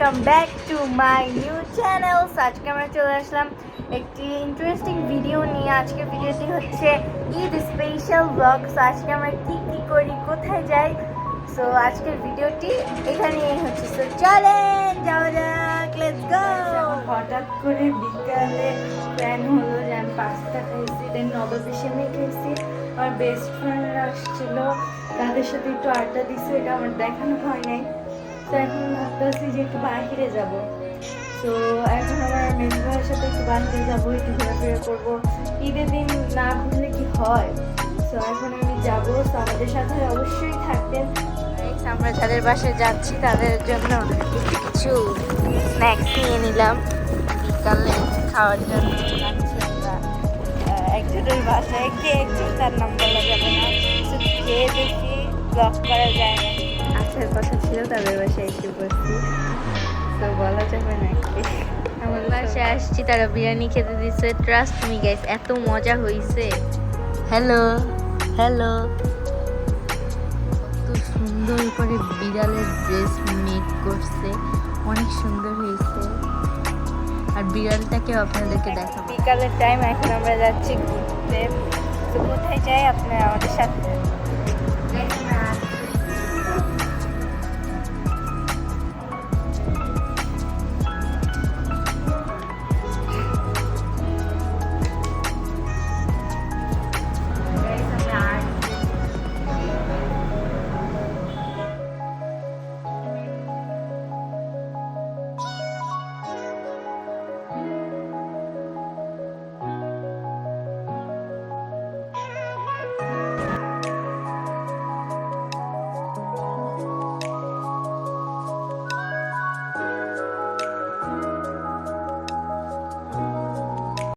Welcome back to my new channel আজকে আমরা চলে আসলাম একটি ইন্টারেস্টিং ভিডিও নিয়ে। আজকের ভিডিওটি হচ্ছে ঈদ স্পেশাল ব্লগ আজকে আমরা কি কি করি, কোথায় যাই? সো আজকের ভিডিওটি এখানেই হচ্ছে। সো চলেন, যাওয়া যাক লেটস গো হঠাৎ করে বিকালে প্ল্যান হলো যে আমি পাস্তা খাইছি দেন নববিশনে খেয়েছি। আমার বেস্ট ফ্রেন্ড আসছিল, তাদের সাথে একটু আড্ডা দিছি, এটা আমার দেখানো হয় নাই। তো এখন ভাবতেছি যে একটু বাইরে যাব। তো এখন আমার মেজ ভাইয়ের সাথে একটু বাইরে যাব একটু ঘোরাফেরা করব। ঈদের দিন না ঘুরলে কি হয়? তো এখন আমি যাব তো আমাদের সাথে অবশ্যই Guys, আমরা যাদের বাসায় যাচ্ছি তাদের জন্য কিছু স্ন্যাক্স নিয়ে নিলাম। বিকালে খাওয়ার জন্য যাচ্ছি আমরা। একজনের বাসায় কে একজন তার নাম বলা যাবে না। তো খেয়ে দেখি ব্লক করা যায় না। আসার কথা ছিল তাদের বাসায় এসে বসছি। তো বলা যাবে না কি। আমার বাসায় আসছি তারা বিরিয়ানি খেতে দিচ্ছে ট্রাস্ট মি গাইস এত মজা হয়েছে হ্যালো হ্যালো কত সুন্দর করে বিড়ালের ড্রেস মেক করছে। অনেক সুন্দর হয়েছে আর বিড়ালটাকেও আপনাদেরকে দেখাবো। বিকালের টাইম এখন আমরা যাচ্ছি ঘুরতে। তো কোথায় যাই আপনারা আমাদের সাথে?